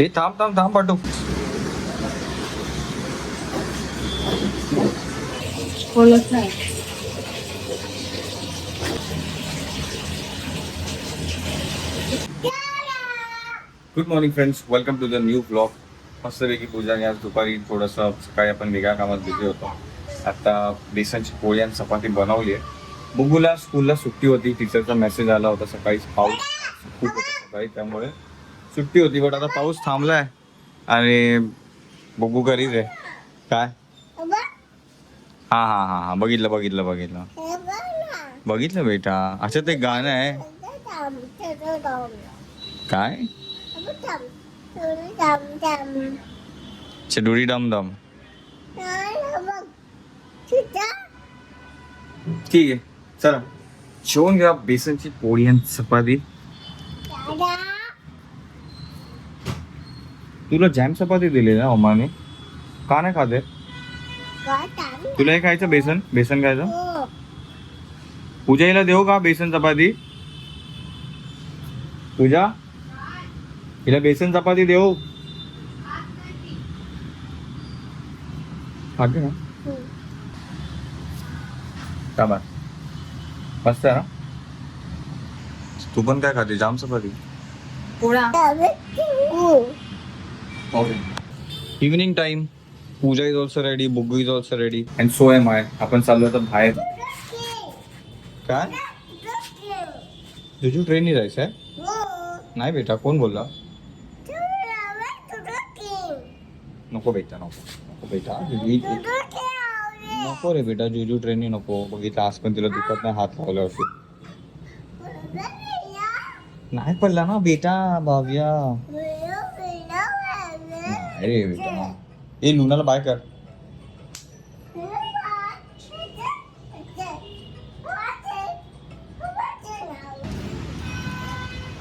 हे थांब थांब थांब पाठव बोलत नाही good morning friends welcome to the new blog मस्तपैकी पूजाने आज दुपारी थोडंसं सकाळी आपण वेगळ्या कामात बिझी होतो. आता बेसनची पोळी आणि चपाती बनवली आहे. बुगूला स्कूलला सुट्टी होती. टीचरचा मेसेज आला होता सकाळी. पाऊस खूप होता सकाळी त्यामुळे सुट्टी होती बट आता पाऊस थांबलाय. आणि बघू घरीच आहे काय? हा हा हा हा. बघितलं बघितलं बघितलं. बघितलं बेटा. अच्छा ते गाणं आहे. काय? चडुरी डम डम ठीक आहे. चला. जेवून घ्या बेसनची पोळी आणि चपाती. तुला जॅम चपाती दिली ना अम्माने? का नाही खाते तुला हे खायचं बेसन? बेसन खायचं? पूजाईला देऊ का बेसन चपाती? पूजा? हिला बेसन चपाती देऊ? खाते ना? का मस्त आहे ना? तू पण काय खाते? जाम चपाती Pola. Evening time Pooja is also ready Buggu is also ready and so am I आपण चाललो आता बाहेर. काय? तुझी ट्रेननी जायचं आहे नाही बेटा कोण बोलला? नको बेटा नको. नको बेटा जुजू नको रे बेटा जुजू ट्रेननी नको. बघितलं आज पण तिला दुखत नाही हात लावल्यावरती नाही पडला ना बेटा भाव्या. अरे बेटा. ए लुनाला बाय कर.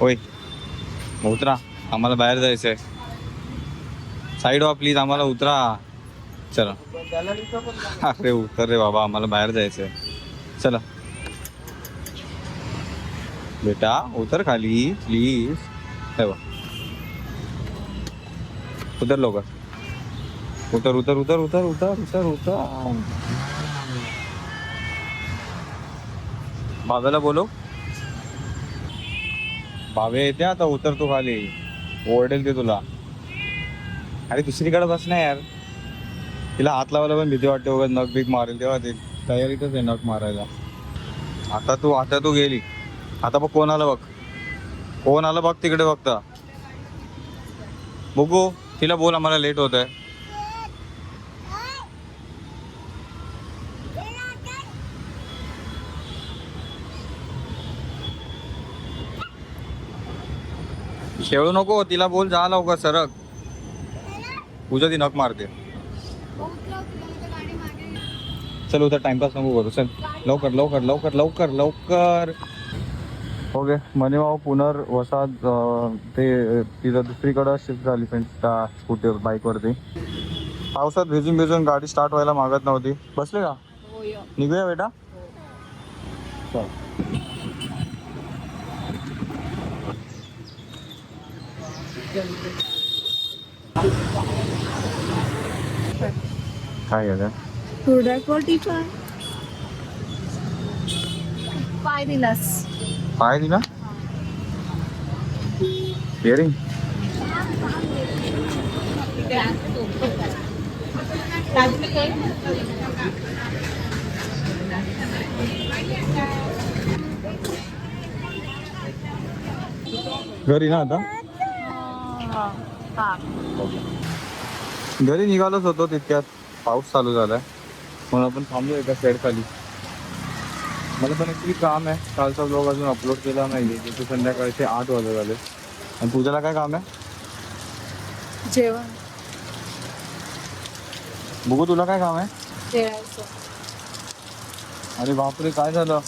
होय. उतरा. आम्हाला बाहेर जायचंय. साईड वा प्लीज आम्हाला उतरा. चला. अरे उतर रे बाबा. आम्हाला बाहेर जायचंय. चला. बेटा उतर खाली प्लीज हे उतर लवकर. उतर उतर उतर उतर उतर उतर उतर. बाबाला बोलो बाबे येते आता उतर तू खाली. ओरडेल ते तुला. अरे दुसरीकडे बस ना यार. तिला हात लावायला पण भीती वाटते वगैरे नख बीक मारेल तेव्हा ते. तयारीतच आहे नख मारायला. आता तू आता तू गेली. आता बघ कोण आलं बघ. कोण आलं बघ तिकडे बघता बघू. तिला बोल आम्हाला लेट होत आहे. खेळू नको तिला बोल जा लवकर सरक. पूजा ती नक मारते. चल उतर टाइमपास नको करू. चल लवकर लवकर लवकर लवकर लवकर. ओके मनीभाऊ पुनर्वसाद अं, ते तिथं दुसरीकडं शिफ्ट झाली फ्रेंड्स त्या स्कूटीवर बाईकवरती पावसात भिजून भिजून गाडी स्टार्ट व्हायला मागत नव्हती. बसले का? निघूया बेटा. चल. काय झालं कोटी पण. पाय दिलास. पाय दिला इयरिंग घरी ना आता? घरी निघालोच होतो तितक्यात. पाऊस चालू झालाय. म्हणून आपण थांबलो एका शेड खाली. मला पण ऍक्च्युली काम आहे. कालचा ब्लॉग अजून अपलोड केला नाही तिथे संध्याकाळचे आठ वाजत आले. आणि पूजाला काय काम आहे? जेवण. बघू तुला काय काम आहे? अरे बापरे काय झालं?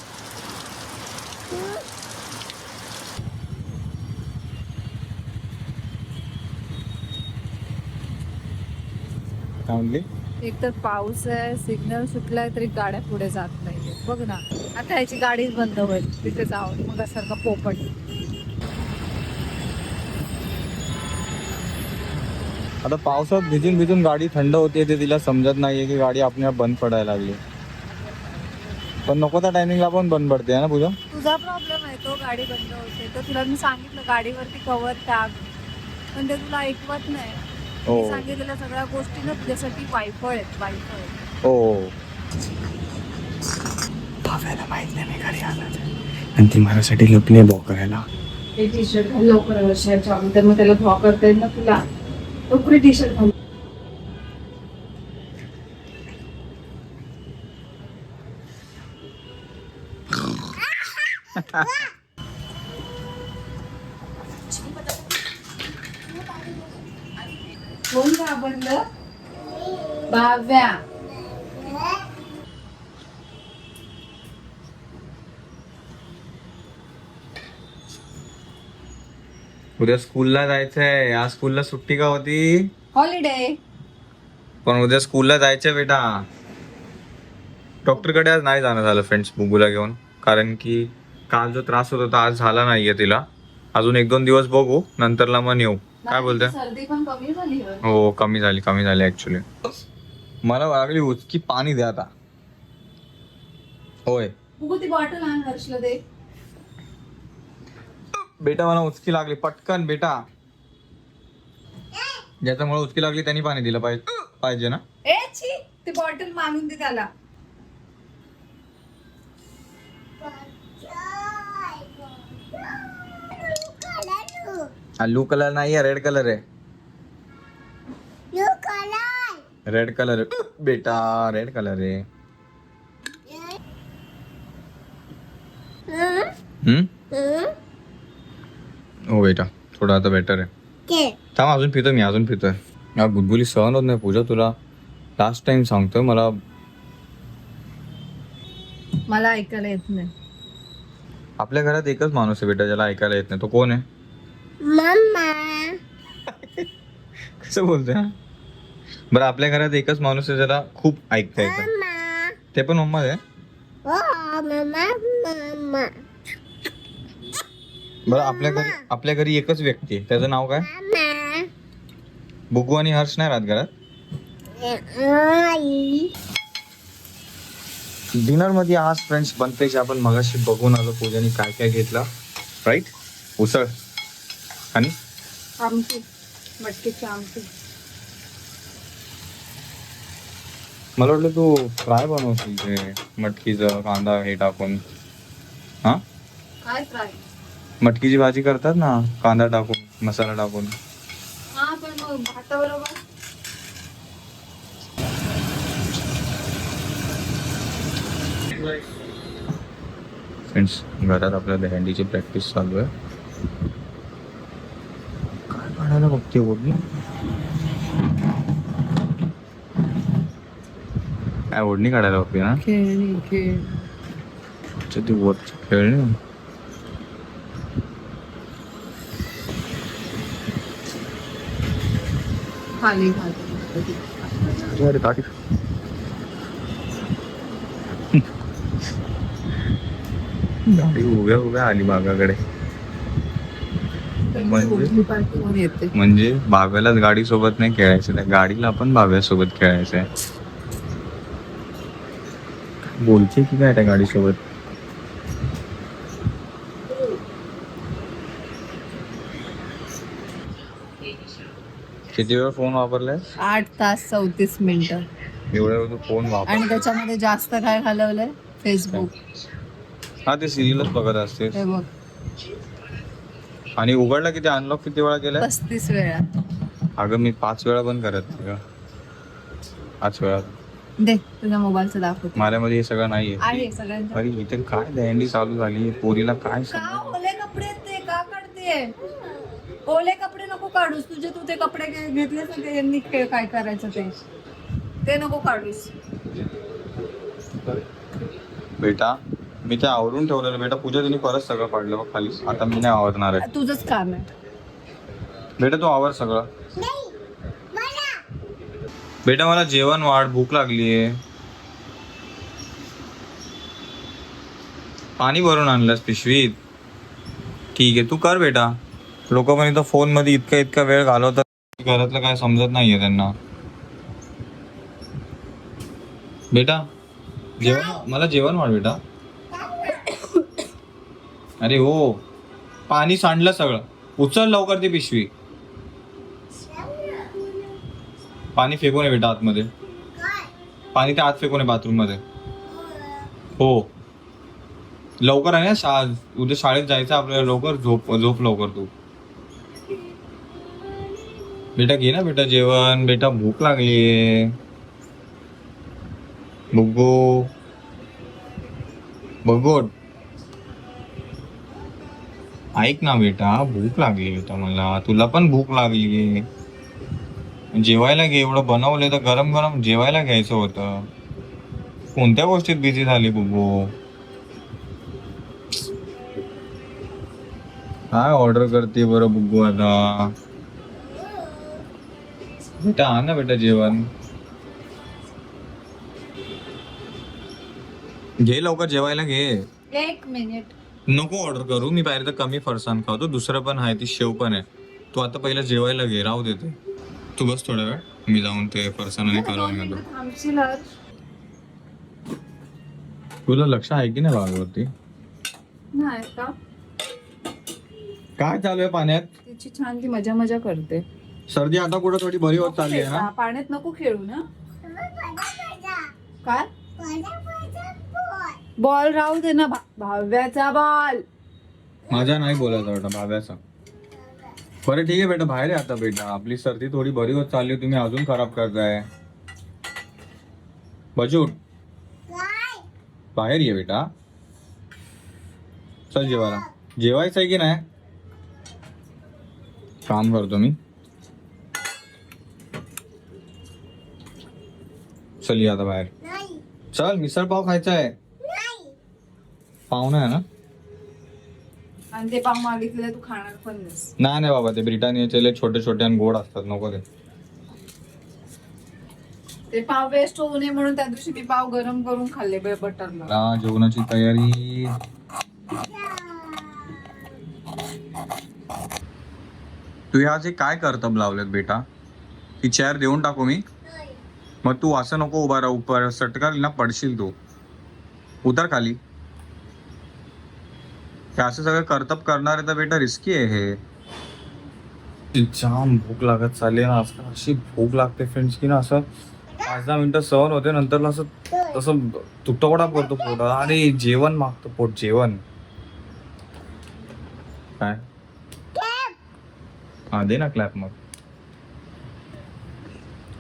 काय म्हणली? एक तर पाऊस आहे सिग्नल सुटलाय तरी गाड्या पुढे जात नाही बघ ना. आता ह्याची गाडीच बंद होईल. तिथे जाऊन मग सारखं पोपट. आता पावसात भिजून भिजून गाडी थंड होते ते तिला समजत नाहीये की गाडी आपल्या बंद पडायला लागली. पण नको त्या टायमिंगला पण बंद पडते ना पूजा? तुझा प्रॉब्लेम आहे तो गाडी बंद होते. तर तुला मी सांगितलं गाडीवरती कवर टाक. पण ते तुला ऐकवत नाही. हो. मी सांगितलेल्या सगळ्या गोष्टी ना तुझ्यासाठी वायफळ आहेत वायफळ. हो. भाव्याला माहीत नाही मी घरी आला आणि ती माझ्यासाठी बॉ करायला. ते टी शर्ट घाल लवकर वर्षाच्या अगोदर मग त्याला ड्रॉ करता येईल ना तुला. लवकर टी शर्ट घाल. कोण घाबरलं? बाव्या. उद्या स्कूलला जायचंय. आज स्कूलला सुट्टी का होती? हॉलिडे पण उद्या स्कूलला जायचंय बेटा. डॉक्टरकडे आज नाही जाणं झालं फ्रेंड्स बुगूला घेऊन. कारण की काल जो त्रास होत होता आज झाला नाहीये तिला. अजून एक दोन दिवस बघू नंतरला मग येऊ काय बोलते सर्दी पण कमी झाली आहे. हो कमी झाली कमी झाली ऍक्च्युली मला लागली उचकी पाणी द्या आता. होय. ती बॉटल आण हर्षला दे. बेटा मला उचकी लागली. पटकन बेटा. ज्याच्यामुळे उचकी लागली त्यांनी पाणी दिलं पाहिजे पाहिजे ना? ए छी ती बॉटल मानून दे त्याला. ब्लू कलर नाही आहे रेड कलर आहे. रेड कलर बेटा रेड कलर आहे. हम्म हो बेटा थोडं आता बेटर आहे. थांब अजून पितो मी अजून पितोय या गुदगुली सहन होत नाही पूजा तुला लास्ट टाइम सांगतोय मला मला ऐकायला येत नाही. आपल्या घरात एकच माणूस आहे बेटा ज्याला ऐकायला येत नाही. तो कोण आहे? कसं बोलतोय हा? बरं आपल्या घरात एकच माणूस आहे ज्याला खूप ऐकता येतं. ते पण मम्मा आहे? बरं आपल्या घरी आपल्या घरी एकच व्यक्ती आहे. त्याचं नाव काय? बुगू आणि हर्ष नाही राहत घरात? डिनरमध्ये आज फ्रेंड्स बनते आपण मगाशी बघून आलो पूजाने काय काय घेतलं. राईट उसळ. आणि? आमटी. मटकीची आमटी. मला वाटलं तू फ्राय बनवशील ते. मटकीचं कांदा हे टाकून. हा? काय फ्राय? मटकीची भाजी करतात ना कांदा टाकून मसाला टाकून. हा पण मग भाताबरोबर फ्रेंड्स घरात आपल्या दहंडीची प्रॅक्टिस चालू आहे. काय काढायला बघते ओढणी काय ओढणी काढायला बघते ना? खेळ. ती वरची खेळणी. खाली गाडी उभ्या उभ्या आली बागाकडे म्हणजे? येते. म्हणजे गाडी सोबत नाही खेळायचं त्या गाडीला पण बाब्यासोबत खेळायचं आहे बोलते की काय त्या गाडीसोबत किती वेळ फोन वापरलाय आठ तास चौतीस मिनिटं. एवढ्या वेळ तू फोन वापर आणि त्याच्यामध्ये जास्त काय घालवलंय? फेसबुक हा ते सिरियलच बघत असते हे बघ. आणि उघडला किती? अनलॉक किती वेळा केलाय पस्तीस वेळा. अगं मी पाच वेळा पण करत नाही गं. पाच वेळा. दे तुझ्या मोबाईलचं दाखवते माझ्यामध्ये हे सगळं नाहीये. आहे अरे इथे काय दहंडी चालू झाली? पोरीला काय का समजलं? ओले कपडे आहेत ते का काढते ओले कपडे नको काढूस. तुझे तू ते कपडे घे- घेतलेस ना ते यांनी काय करायचं ते? ते नको काढूस. बेटा मी ते आवरून ठेवलेलं. बेटा पूजा तिने परत सगळं पाडलं बघ खाली. आता मी नाही आवरणार आहे. तुझंच काम आहे. बेटा तू आवर सगळं. बेटा मला जेवण वाढ. भूक लागलीये पाणी भरून आणलंस पिशवीत. ठीक आहे तू कर बेटा. लोक पण इथं फोनमध्ये इतका इतका वेळ घालवतात घरातलं काय समजत नाहीये त्यांना. बेटा जेवण? मला जेवण वाढ बेटा. अरे हो. पाणी सांडलं सगळं. उचल लवकर ती पिशवी. पाणी फेकू नये बेटा आतमध्ये. पाणी त्या आत फेकू नये बाथरूममध्ये हो. लवकर आहे ना शा उद्या शाळेत जायचं आपल्याला लवकर? झोप झोप लवकर तू. बेटा घे ना बेटा जेवण. बेटा भूक लागली बघू. बघू. ऐक ना बेटा भूक लागली बेटा मला. तुला पण भूक लागली जेवायला घे. एवढं बनवलं तर गरम गरम जेवायला घ्यायचं होतं. कोणत्या गोष्टीत बिझी झाली बुबू काय ऑर्डर करते बरं बुब्बू आता. बेटा आण ना बेटा जेवण. घे लवकर जेवायला घे. एक मिनिट. नको ऑर्डर करू मी बाहेर तर कमी फरसाण खातो दुसरं पण आहे ती शेव पण आहे. तू आता पहिला जेवायला घे राहू देते तू. बस थोडा वेळ मी जाऊन ते फरसाण आणि कालवण घेतो थांबशील? तुला लक्ष आहे की नाही का? काय चालू आहे पाण्यात? तिची छान ती मजा मजा करते. सर्दी आता कुठं थोडी बरी होत चालली आहे ना? पाण्यात नको खेळू ना. काय? बॉल राहू दे ना भा- भाव्याचा बॉल. माझा नाही बोलायचा बेटा भाव्याचा. बरं ठीक आहे बेटा बाहेर आहे आता बेटा. आपली सर्दी थोडी बरी होत चालली तुम्ही अजून खराब करताय. बजूट बाहेर ये बेटा. चल जेवायला. जेवायचं आहे की नाही? काम करतो मी. चल आता बाहेर. चल मिसळ पाव खायचा आहे. पाहुणा आहे ना? आणि ते पाव मागितले तू खाणार पण नाहीस. नाही नाही बाबा ते ब्रिटानियाचे लय छोटे छोटे आणि गोड असतात नको ते. ते पाव वेस्ट होऊ नये म्हणून त्या दिवशी मी पाव गरम करून खाल्ले बटरला. आता जेवणाची तयारी. तू ह्या जे काय कर्तब लावलेत बेटा? ती चेअर देऊन टाकू मी. मग तू असं नको उभा राहू पर सटकाल ना पडशील तू. उतर खाली. हे असं सगळं कर्तब करणारे तर बेटा रिस्की आहे हे. जाम भूक लागत चालली ना आजकाल अशी भूक लागते फ्रेंड्स की ना असं पाच दहा मिनिटं सहन होते नंतर असं तसं तुटवडा पडतो पोट. अरे जेवण मागतो पोट जेवण. काय? हा दे ना क्लॅप मग.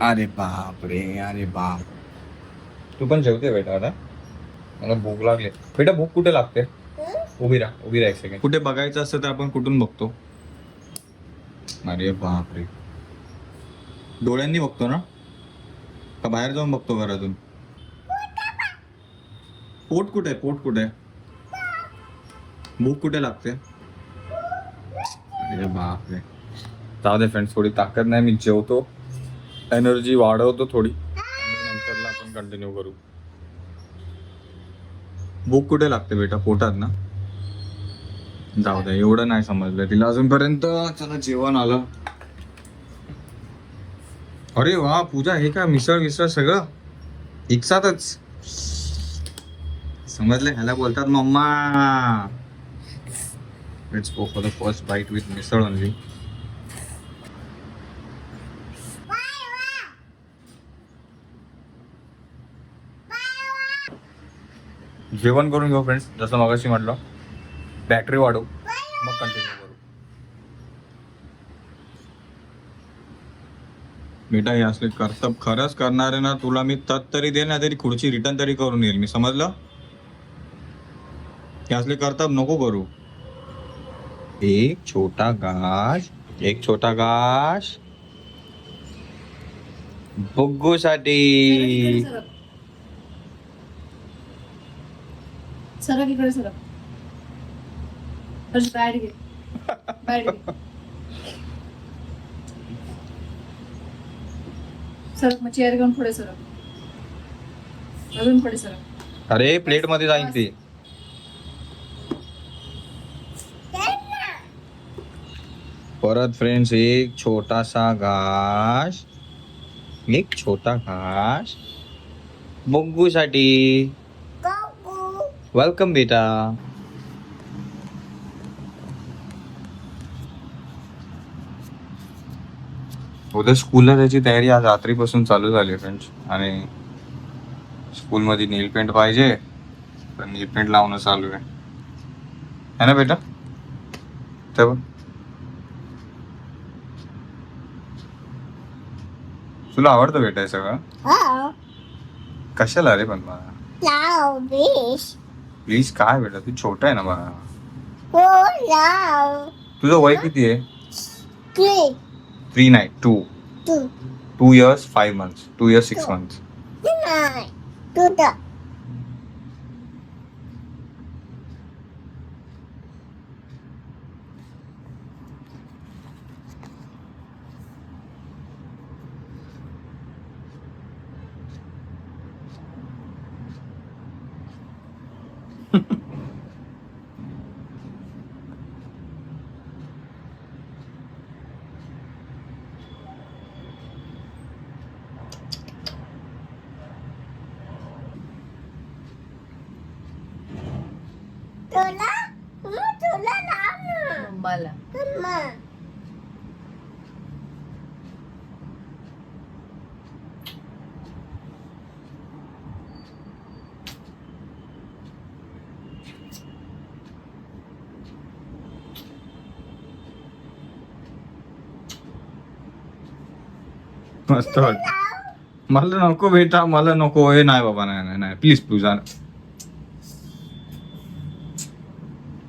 अरे बाप रे अरे बाप. तू पण जेवते बेटा आता? मला भूक लागली. बेटा भूक कुठे लागते? उभी राहा उभी राहा एक सेकंड कुठे बघायचं असतं तर आपण कुठून बघतो? अरे बाप रे डोळ्यांनी बघतो ना? का बाहेर जाऊन बघतो घरातून? पोट कुठे आहे? पोट कुठे आहे? भूक कुठे लागते? अरे बाप रे जाऊ दे फ्रेंड्स थोडी ताकद नाही मी जेवतो. एनर्जी वाढवतो थोडी. नंतरला आपण कंटिन्यू करू. भूक कुठे लागते बेटा? पोटात ना? जाऊ दे एवढं नाही समजलं तिला. अजूनपर्यंत चला जेवण आलं. अरे वा पूजा हे का मिसळ मिसळ सगळं? एकसाथच समजलं? ह्याला बोलतात mamma. Let's go for the first bite with misal only जेवण करून घेऊ फ्रेंड्स जसं मगाशी म्हटलं बॅटरी वाढू मग कंटिन्यू करू. बेटा हे असले कर्तब खरंच करणारे ना तुला मी तत तरी दे ना तरी खुर्ची रिटर्न तरी करून येईल. मी समजलं? हे असले कर्तब नको करू. एक छोटा घास एक छोटा घास. बुग्गू साठी सरक सरक इकडे सरक हर्ष बॅट घे बॅट घे सरक मग चेअर घेऊन पुढे सरक अजून पुढे सरक अरे प्लेटमध्ये जाईल ती परत फ्रेंड्स एक छोटासा घास एक छोटा घाससाठी वेलकम बेटा उद्या स्कूलला त्याची तयारी आज रात्रीपासून चालू झाली फ्रेंड्स आणि स्कूलमध्ये नील पेंट पाहिजे तर नील पेंट लावणं चालू आहे. है ना बेटा तेव्हा तुला आवडतं बेटा हे सगळं? कशाला रे पण मला? प्लीज काय बेटा? तू छोटा आहे ना मला तुझं वय किती आहे? थ्री नाही two two years five months two years six months मला मस्त वाटत मला नको बेटा मला नको. हे नाही बाबा नाही नाही नाही. प्लीज प्लीज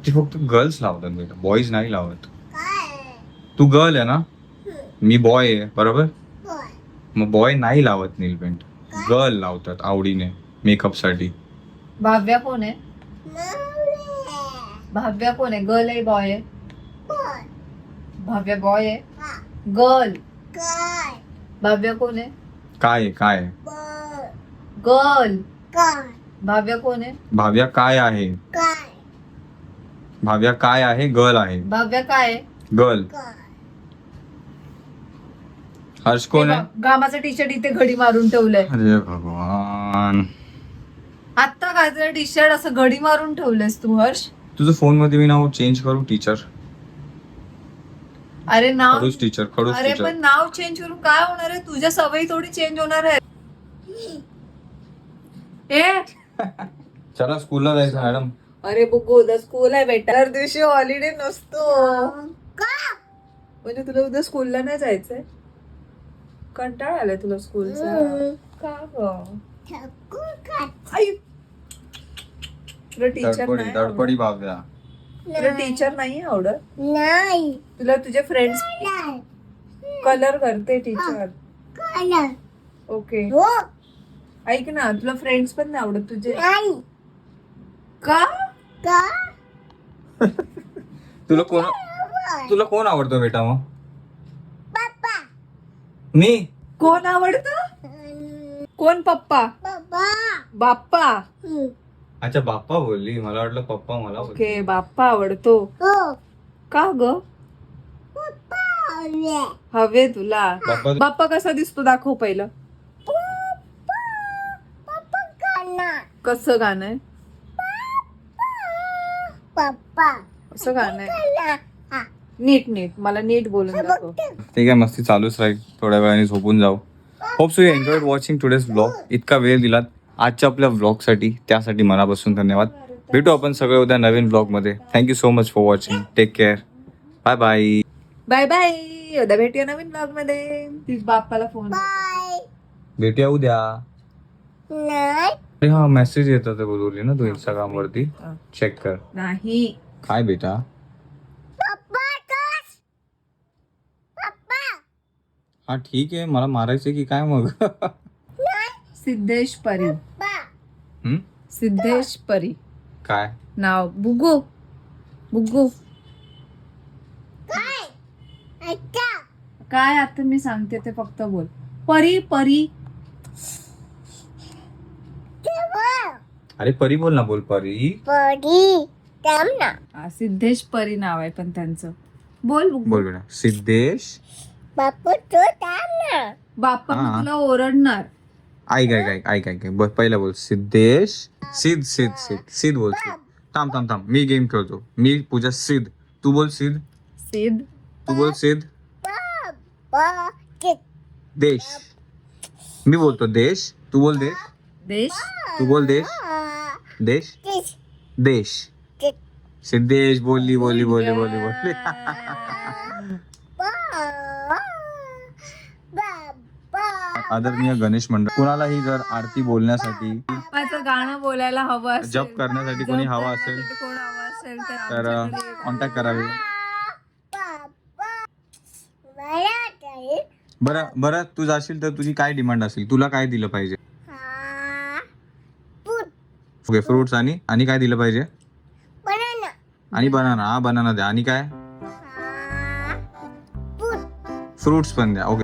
ते फक्त गर्ल्स लावतात बेटा. बॉईज नाही लावत. तू गर्ल आहे ना? मी बॉय आहे बरोबर? मग बॉय नाही लावत नील पेंट गर्ल लावतात आवडीने मेकअपसाठी. भाव्या कोण आहे? भाव्या कोण आहे? गर्ल आहे बॉय आहे? भाव्या बॉय आहे? गर्ल भाव्या कोण आहे? काय आहे, काय? आहे? गर्ल भाव्या कोण आहे? भाव्या काय आहे? भाव्या काय आहे? गर्ल आहे. भाव्या काय आहे? गर्ल हर्ष कोण हे आहे? घामाचं टी शर्ट इथे घडी मारून ठेवलंय. अरे भगवान. आता काय टी शर्ट असं घडी मारून ठेवलंयस तू हर्ष. तुझं फोनमध्ये मी नाव चेंज करू टीचर अरे नाव खडूस टीचर खडूस अरे टीचर पण नाव चेंज करून काय होणार आहे? तुझ्या सवयी थोडी चेंज होणार आहे ए! चला स्कूलला जायचं मॅडम अरे बुगो उद्या स्कूल आहे बेटा दर दिवशी हॉलिडे नसतो. म्हणजे तुला उद्या स्कूलला नाही जायचंय? कंटाळा आलाय तुला स्कूलचा का ग? आई! तुला टीचर धडपडी नाही धडपडी आवडत? तुला टीचर नाही आवडत? नाही. तुला तुझे फ्रेंड्स नाही कलर करते टीचर कलर ओके हो. ऐक ना तुला फ्रेंड्स पण नाही आवडत तुझे? नाही. का? का? तुला कोण तुला कोण आवडतो बेटा मग? पप्पा. मी? कोण आवडत? कोण पप्पा? पप्पा. बाप्पा. अच्छा बाप्पा बोलली. मला वाटलं पप्पा मला बोलली. ओके बाप्पा आवडतो. हो. का ग? हवे तुला. बाप्पा बाप्पा कसा दिसतो दाखव पहिलं. पप्पा पप्पा काना कसं गाणं आहे? पप्पा असं गाणं आहे. हा. नीट नीट. मला नीट बोलून दाखव. ठीक आहे मस्ती चालूच राहील. थोड्या वेळाने झोपून जाऊ. Hope so you enjoyed watching today's blog इतका वेळ दिलात. आजच्या आपल्या ब्लॉगसाठी त्यासाठी मनापासून धन्यवाद. भेटू आपण सगळे उद्या नवीन ब्लॉगमध्ये thank you so much for watching take care bye bye bye bye उद्या भेटूया नवीन ब्लॉगमध्ये तीच बाप्पाला फोन बाय भेटूया उद्या. नाही अरे हा मेसेज येतात ते बोलवली ना तू इंस्टाग्राम वरती चेक कर. नाही. काय बेटा. हा ठीक आहे. मला मारायचं की काय मग? सिद्धेश परी हम्म? सिद्धेश परी काय? नाव बुगू. बुगू. काय? आता मी सांगते ते फक्त बोल. परी परी. अरे परी बोल ना बोल परी. हा, सिद्धेश परी नाव आहे पण त्यांचं. बोल बोल बेटा सिद्धेश? बापू तू थांब ना. बाप्पा हा. तुला ओरडणार? ऐक ऐक ऐक ऐक ऐक ऐक. ब- पहिला बोल. सिद्धेश. सिद्ध सिद्ध सिद्ध. सिद्ध बोल सिद्ध. थांब थांब थांब. मी गेम खेळतो. मी पूजा सिद्ध. तू बोल सिद्ध. सिद्ध. तू बोल सिद्ध. देश. मी बोलतो देश. तू बोल देश. देश. तू बोल देश. देश. देश. सिद्धेश बोलली बोलली बोलली बोलली बोलली. आदरणीय गणेश मंडळ कुणालाही जर आरती बोलण्यासाठी गाणं बोलायला हवं असेल जप करण्यासाठी कोणी हवा असेल कोण हवं असेल तर तर आमच्याकडे कॉन्टॅक्ट करावे. बरं बरं तू जाशील तर तुझी काय डिमांड असेल? तुला काय दिलं पाहिजे? हा ओके फ्रुट्स आणि आणि काय दिलं पाहिजे? बनाना आणि बनाना हा बनाना द्या. आणि काय? फ्रुट्स पण द्या. ओके